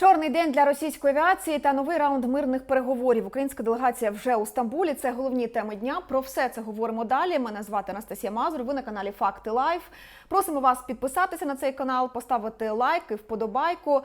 Чорний день для російської авіації та новий раунд мирних переговорів. Українська делегація вже у Стамбулі. Це головні теми дня. Про все це говоримо далі. Мене звати Анастасія Мазур. Ви на каналі Факти Лайф. Просимо вас підписатися на цей канал, поставити лайк і вподобайку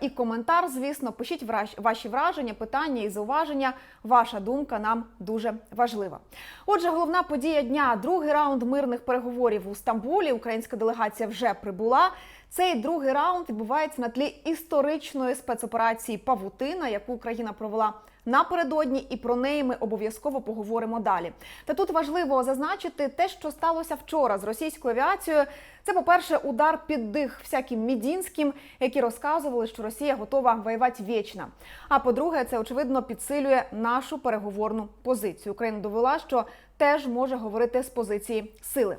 і коментар. Звісно, пишіть ваші враження, питання і зауваження. Ваша думка нам дуже важлива. Отже, головна подія дня другий раунд мирних переговорів у Стамбулі. Українська делегація вже прибула. Цей другий раунд відбувається на тлі історичної спецоперації Павутина, яку Україна провела напередодні, і про неї ми обов'язково поговоримо далі. Та тут важливо зазначити те, що сталося вчора з російською авіацією. Це, по-перше, удар під дих всяким мідінським, які розказували, що Росія готова воювати вічно. А по-друге, це очевидно підсилює нашу переговорну позицію. Україна довела, що теж може говорити з позиції сили.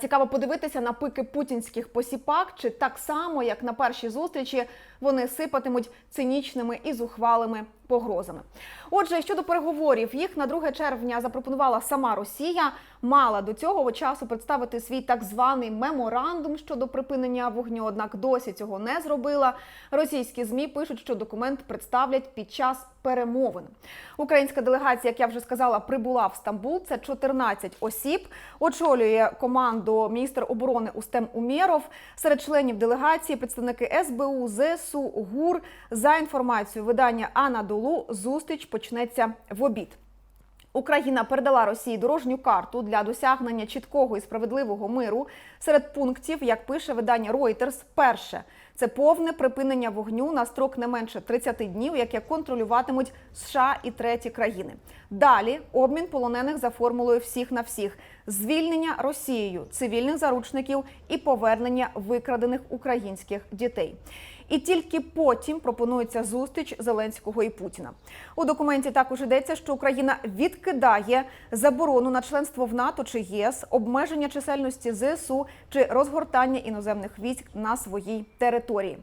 Цікаво подивитися на пики путінських посіпак, чи так само, як на першій зустрічі, вони сипатимуть цинічними і зухвалими погрозами. Отже, щодо переговорів, їх на 2 червня запропонувала сама Росія. Мала до цього часу представити свій так званий меморандум щодо припинення вогню, однак досі цього не зробила. Російські змі пишуть, що документ представлять під час перемовин. Українська делегація, як я вже сказала, прибула в Стамбул. Це 14 осіб. Очолює команду міністр оборони Устем Умєров. Серед членів делегації представники СБУ, ЗСУ, ГУР. За інформацією видання Анадолу, зустріч почнеться в обід. Україна передала Росії дорожню карту для досягнення чіткого і справедливого миру. Серед пунктів, як пише видання Reuters, перше це повне припинення вогню на строк не менше 30 днів, яке контролюватимуть США і треті країни. Далі обмін полонених за формулою всіх на всіх, звільнення Росією цивільних заручників і повернення викрадених українських дітей. І тільки потім пропонується зустріч Зеленського і Путіна. У документі також йдеться, що Україна відкидає заборону на членство в НАТО чи ЄС, обмеження чисельності ЗСУ чи розгортання іноземних військ на своїй території.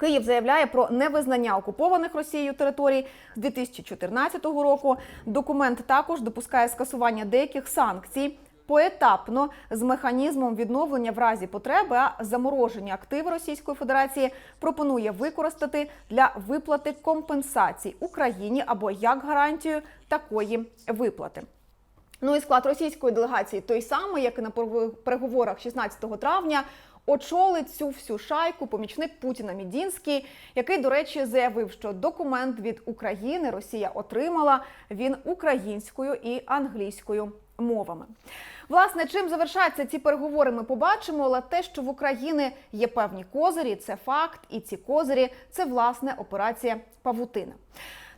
Київ заявляє про невизнання окупованих Росією територій з 2014 року. Документ також допускає скасування деяких санкцій. Поетапно з механізмом відновлення в разі потреби, а замороження активи Російської Федерації пропонує використати для виплати компенсацій Україні або як гарантію такої виплати. Ну і склад російської делегації той самий, як і на переговорах 16 травня. Очолить цю всю шайку помічник Путіна Мідінський, який, до речі, заявив, що документ від України Росія отримала він українською і англійською мовами. Власне, чим завершаться ці переговори, ми побачимо. Але те, що в Україні є певні козирі, це факт, і ці козирі це власне операція Павутина.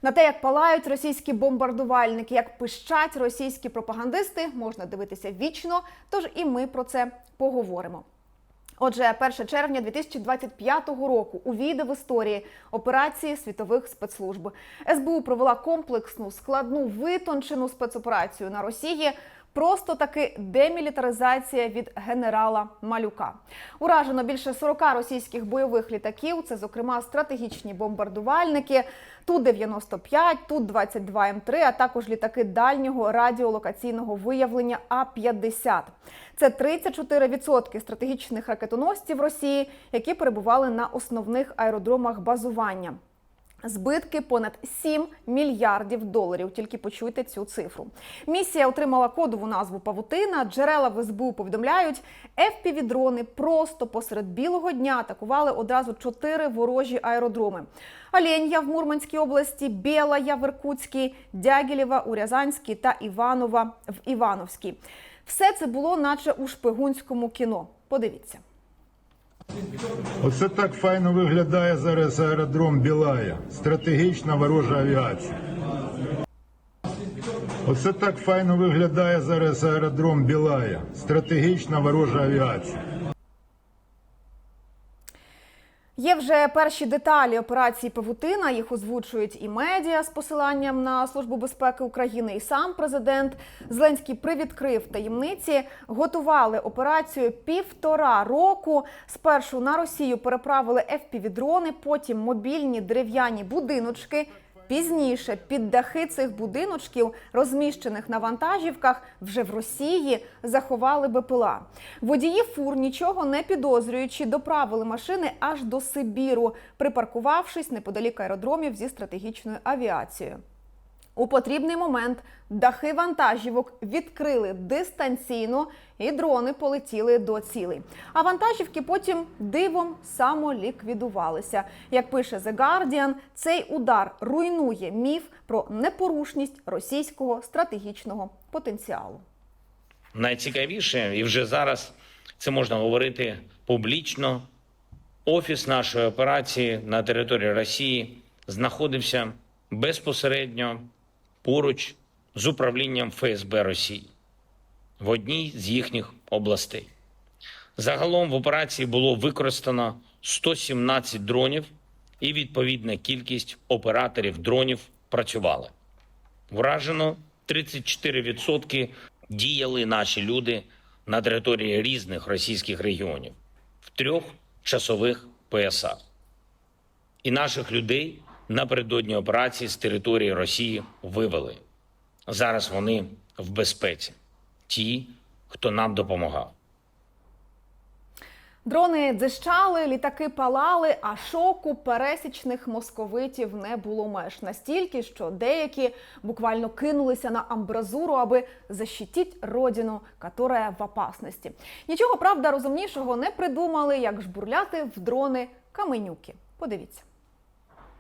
На те, як палають російські бомбардувальники, як пищать російські пропагандисти, можна дивитися вічно. Тож і ми про це поговоримо. Отже, 1 червня 2025 року увійде в історії операції світових спецслужб. СБУ провела комплексну, складну, витончену спецоперацію на Росії. Просто таки демілітаризація від генерала Малюка. Уражено більше 40 російських бойових літаків. Це, зокрема, стратегічні бомбардувальники Ту-95, Ту-22М3, а також літаки дальнього радіолокаційного виявлення А-50. Це 34% стратегічних ракетоносців Росії, які перебували на основних аеродромах базування. Збитки понад 7 мільярдів доларів. Тільки почуйте цю цифру. Місія отримала кодову назву Павутина. Джерела в СБУ повідомляють, FPV-дрони просто посеред білого дня атакували одразу чотири ворожі аеродроми: Оленя в Мурманській області, Білая в Іркутській, Дягілєва у Рязанській та Іванова в Івановській. Все це було, наче у шпигунському кіно. Подивіться. Оце так файно виглядає зараз аеродром Білая. Стратегічна ворожа авіація. Оце так файно виглядає зараз аеродром Білая. Стратегічна ворожа авіація. Є вже перші деталі операції Павутина. Їх озвучують і медіа з посиланням на службу безпеки України. І сам президент Зеленський привідкрив таємниці. Готували операцію півтора року. Спершу на Росію переправили FPV-дрони, потім мобільні дерев'яні будиночки. Пізніше під дахи цих будиночків, розміщених на вантажівках, вже в Росії заховали БПЛА. Водії фур, нічого не підозрюючи, доправили машини аж до Сибіру, припаркувавшись неподалік аеродромів зі стратегічною авіацією. У потрібний момент дахи вантажівок відкрили дистанційно, і дрони полетіли до цілей. А вантажівки потім дивом самоліквідувалися. Як пише The Guardian, цей удар руйнує міф про непорушність російського стратегічного потенціалу. найцікавіше, і вже зараз це можна говорити публічно. Офіс нашої операції на території Росії знаходився безпосередньо поруч з управлінням ФСБ Росії в одній з їхніх областей. Загалом в операції було використано 117 дронів, і відповідна кількість операторів дронів працювали. Вражено 34% діяли наші люди на території різних російських регіонів в трьох часових поясах. І наших людей напередодні операції з території Росії вивели. Зараз вони в безпеці. Ті, хто нам допомагав. Дрони дзищали, літаки палали, а шоку пересічних московитів не було меж настільки, що деякі буквально кинулися на амбразуру, аби защитить родину, которая в опасності. Нічого правда розумнішого не придумали, як жбурляти в дрони каменюки. Подивіться.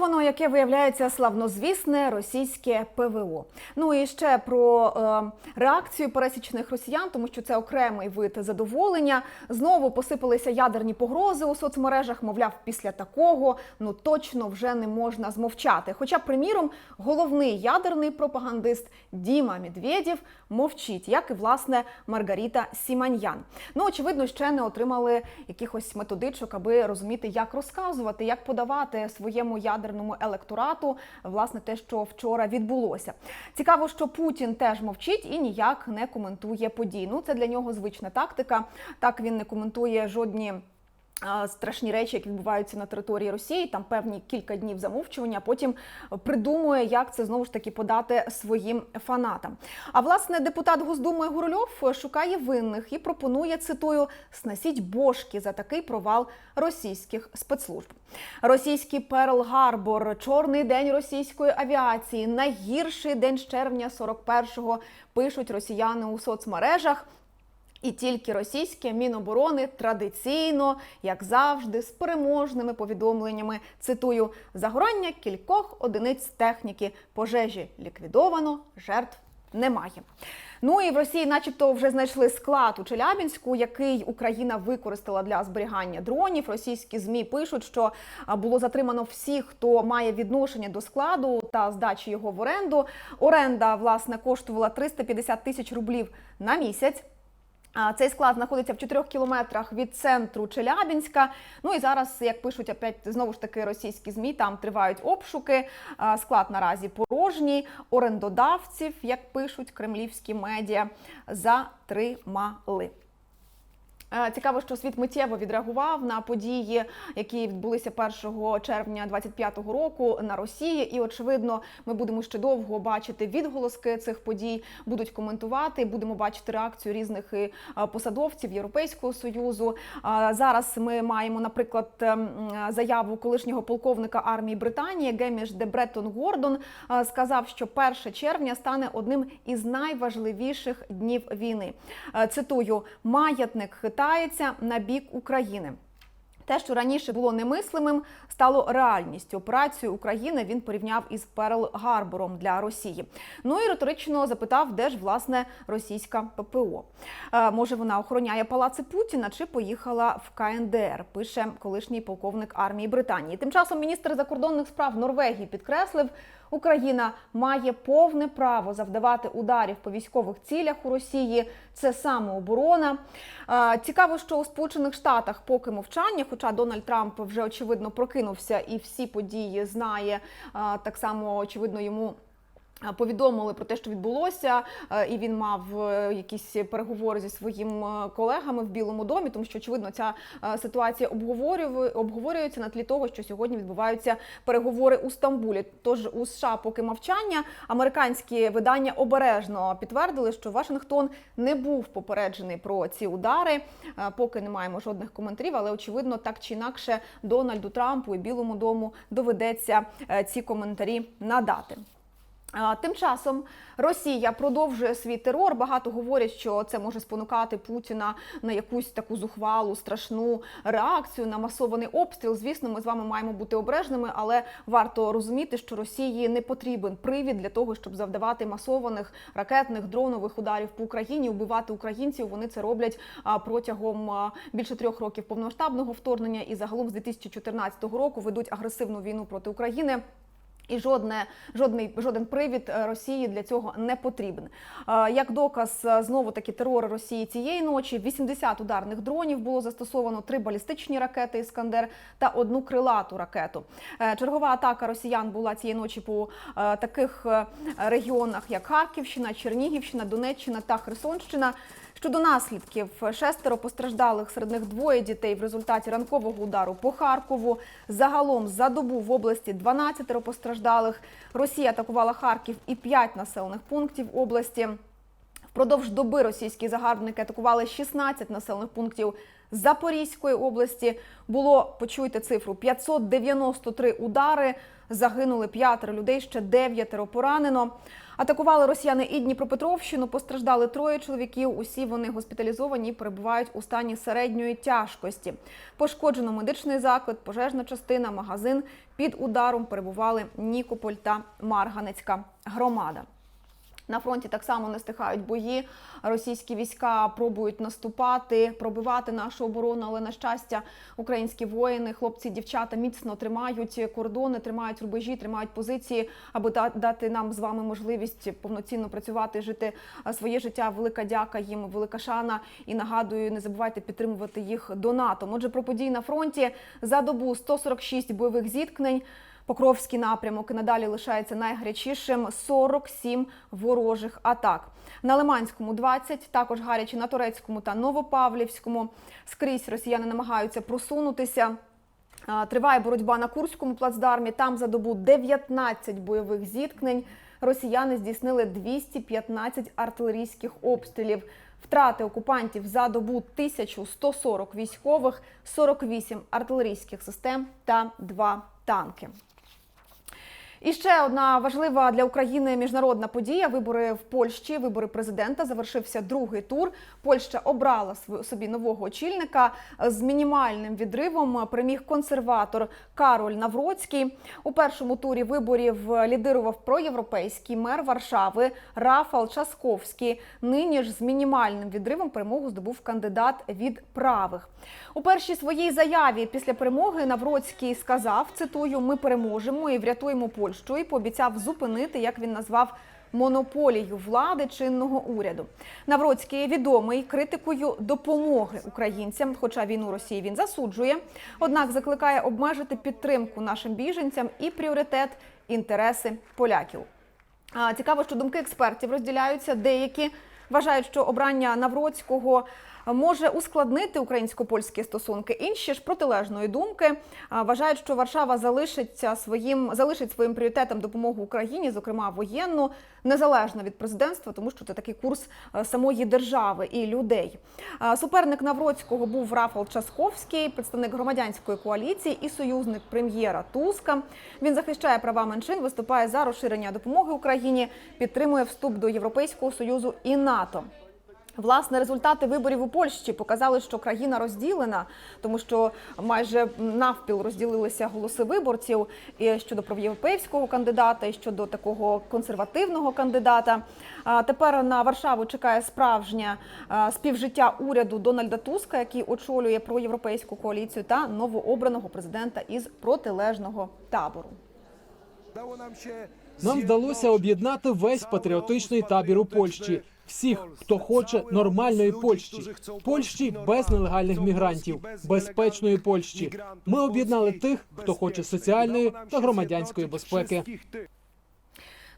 воно, яке виявляється славнозвісне російське ПВО. Ну і ще про е, реакцію пересічних росіян, тому що це окремий вид задоволення. Знову посипалися ядерні погрози у соцмережах. Мовляв, після такого ну точно вже не можна змовчати. Хоча, приміром, головний ядерний пропагандист Діма Медведєв мовчить, як і власне Маргарита Сіманьян. Ну очевидно, ще не отримали якихось методичок, аби розуміти, як розказувати, як подавати своєму ядерному електорату власне те, що вчора відбулося. Цікаво, що Путін теж мовчить і ніяк не коментує подій. Ну це для нього звична тактика. Так він не коментує жодні. Страшні речі, які відбуваються на території Росії, там певні кілька днів замовчування, а потім придумує, як це знову ж таки подати своїм фанатам. А власне депутат Госдуми Гурульов шукає винних і пропонує цитую снасіть бошки за такий провал російських спецслужб. Російський Перл Гарбор, чорний день російської авіації, найгірший день з червня 41-го, пишуть росіяни у соцмережах. І тільки російське міноборони традиційно, як завжди, з переможними повідомленнями цитую загорання кількох одиниць техніки пожежі ліквідовано, жертв немає. Ну і в Росії, начебто, вже знайшли склад у Челябінську, який Україна використала для зберігання дронів. Російські змі пишуть, що було затримано всіх, хто має відношення до складу та здачі його в оренду. Оренда власне коштувала 350 тисяч рублів на місяць. Цей склад знаходиться в 4 кілометрах від центру Челябінська. Ну і зараз, як пишуть опять знову ж таки російські змі, там тривають обшуки. Склад наразі порожній. Орендодавців, як пишуть кремлівські медіа, затримали. Е, Цікаво, що світ миттєво відреагував на події, які відбулися 1 червня 25-го року на Росії. І очевидно, ми будемо ще довго бачити відголоски цих подій, будуть коментувати. Будемо бачити реакцію різних е, посадовців Європейського союзу. Зараз ми маємо, наприклад, ем, заяву колишнього полковника армії Британії Геміш де Бреттон Гордон е, сказав, що 1 червня стане одним із найважливіших днів війни. Е, Цитую: маятник хитається на бік України. Те, що раніше було немислимим, стало реальністю. Операцію України він порівняв із Перл Гарбором для Росії. Ну і риторично запитав, де ж власне російська ППО. Е, може, вона охороняє палаци Путіна чи поїхала в КНДР? Пише колишній полковник армії Британії. Тим часом міністр закордонних справ Норвегії підкреслив. Україна має повне право завдавати ударів по військових цілях у Росії. Це самооборона. Е, Цікаво, що у Сполучених Штатах поки мовчання, хоча Дональд Трамп вже очевидно прокинувся і всі події знає так само очевидно йому. Е, Повідомили про те, що відбулося, е, і він мав е, якісь переговори зі своїм колегами в Білому домі, тому що очевидно ця ситуація обговорює- обговорюється на тлі того, що сьогодні відбуваються переговори у Стамбулі. Тож у США поки мовчання американські видання обережно підтвердили, що Вашингтон не був попереджений про ці удари. Поки не маємо жодних коментарів, але очевидно, так чи інакше Дональду Трампу і Білому дому доведеться ці коментарі надати. Тим часом Росія продовжує свій терор. Багато говорять, що це може спонукати Путіна на якусь таку зухвалу, страшну реакцію на масований обстріл. Звісно, ми з вами маємо бути обережними, але варто розуміти, що Росії не потрібен привід для того, щоб завдавати масованих ракетних дронових ударів по Україні, вбивати українців. Вони це роблять протягом більше трьох років повномасштабного вторгнення і загалом з 2014 року ведуть агресивну війну проти України. І жодне, жодний, жоден привід е, Росії для цього не потрібен. Е, Як доказ е, знову таки терору Росії цієї ночі, 80 ударних дронів було застосовано, три балістичні ракети Іскандер та одну крилату ракету. Чергова атака росіян була цієї ночі по таких регіонах, як Харківщина, Чернігівщина, Донеччина та Херсонщина. Щодо наслідків, шестеро постраждалих, серед них двоє дітей в результаті ранкового удару по Харкову. Загалом за добу в області 12 постраждалих. Росія атакувала Харків і 5 населених пунктів області. Впродовж доби російські загарбники атакували 16 населених пунктів Запорізької області. Було, почуйте цифру, 593 удари. Загинули п'ятеро людей, ще дев'ятеро поранено. Атакували росіяни і Дніпропетровщину. Постраждали троє чоловіків. Усі вони госпіталізовані і перебувають у стані середньої тяжкості. Пошкоджено медичний заклад, пожежна частина, магазин. Під ударом перебували Нікополь та Марганецька громада. На фронті так само не стихають бої. Російські війська пробують наступати, пробивати нашу оборону, але на щастя, українські воїни, хлопці, дівчата міцно тримають кордони, тримають рубежі, тримають позиції, аби да- дати нам з вами можливість повноцінно працювати, жити своє життя. Велика дяка їм, велика шана. І нагадую, не забувайте підтримувати їх донатом. Отже, про події на фронті за добу 146 бойових зіткнень. Покровський напрямок і надалі лишається найгарячішим 47 ворожих атак. На Лиманському 20, також гарячі на Турецькому та Новопавлівському. Скрізь росіяни намагаються просунутися. Триває боротьба на Курському плацдармі. Там за добу 19 бойових зіткнень. Росіяни здійснили 215 артилерійських обстрілів. Втрати окупантів за добу 1140 військових, 48 артилерійських систем та 2 танки. І ще одна важлива для України міжнародна подія: вибори в Польщі, вибори президента. Завершився другий тур. Польща обрала собі нового очільника з мінімальним відривом. Переміг консерватор Кароль Навроцький. У першому турі виборів лідирував проєвропейський мер Варшави Рафал Часковський. Нині ж з мінімальним відривом перемогу здобув кандидат від правих. У першій своїй заяві після перемоги Навроцький сказав: цитую: Ми переможемо і врятуємо Польщу. І пообіцяв зупинити, як він назвав. Монополію влади чинного уряду Навроцький відомий критикою допомоги українцям, хоча війну Росії він засуджує. Однак закликає обмежити підтримку нашим біженцям і пріоритет інтереси поляків. Цікаво, що думки експертів розділяються. Деякі вважають, що обрання Навроцького може ускладнити українсько-польські стосунки. Інші ж протилежної думки вважають, що Варшава залишиться своїм залишить своїм пріоритетом допомогу Україні, зокрема воєнну, незалежно від президентства, тому що це такий курс е, самої держави і людей. Суперник Навроцького був Рафал Часковський, представник громадянської коаліції і союзник прем'єра Туска. Він захищає права меншин, виступає за розширення допомоги Україні, підтримує вступ до Європейського союзу і НАТО. Власне, результати виборів у Польщі показали, що країна розділена, тому що майже навпіл розділилися голоси виборців і щодо проєвропейського кандидата, і щодо такого консервативного кандидата. А тепер на Варшаву чекає справжнє співжиття уряду Дональда Туска, який очолює проєвропейську коаліцію, та новообраного президента із протилежного табору. Нам вдалося об'єднати весь патріотичний табір у Польщі. Всіх, хто хоче нормальної Польщі, Польщі без нелегальних мігрантів, безпечної Польщі. Ми об'єднали тих, хто хоче соціальної та громадянської безпеки.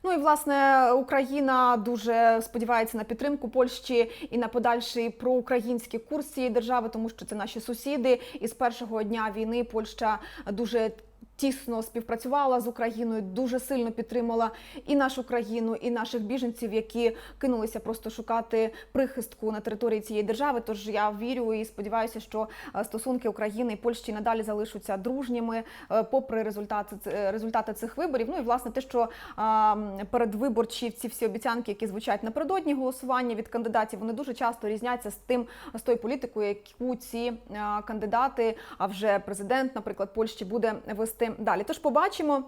Ну і власне Україна дуже сподівається на підтримку Польщі і на подальший проукраїнський курс цієї держави, тому що це наші сусіди. І з першого дня війни Польща дуже тісно співпрацювала з Україною, дуже сильно підтримала і нашу країну, і наших біженців, які кинулися просто шукати прихистку на території цієї держави. Тож я вірю і сподіваюся, що е, стосунки України і Польщі надалі залишаться дружніми, е, попри результати результати цих виборів. Ну і власне те, що передвиборчі ці всі обіцянки, які звучать напередодні голосування від кандидатів, вони дуже часто різняться з тим з тою політикою, яку ці кандидати, а вже президент, наприклад, Польщі буде вести далі. Тож побачимо.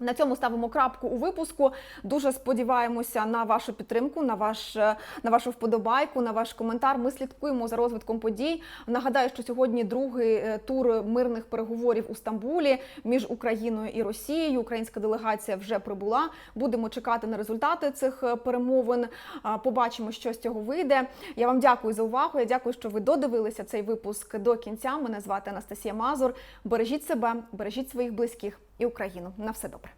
На цьому ставимо крапку у випуску. Дуже сподіваємося на вашу підтримку, на ваш е, на вашу вподобайку, на ваш коментар. Ми слідкуємо за розвитком подій. Нагадаю, що сьогодні другий е, тур мирних переговорів у Стамбулі між Україною і Росією. Українська делегація вже прибула. Будемо чекати на результати цих е, перемовин. Побачимо, що з цього вийде. Я вам дякую за увагу. Я дякую, що ви додивилися цей випуск до кінця. Мене звати Анастасія Мазур. Бережіть себе, бережіть своїх близьких і Україну. На все добре.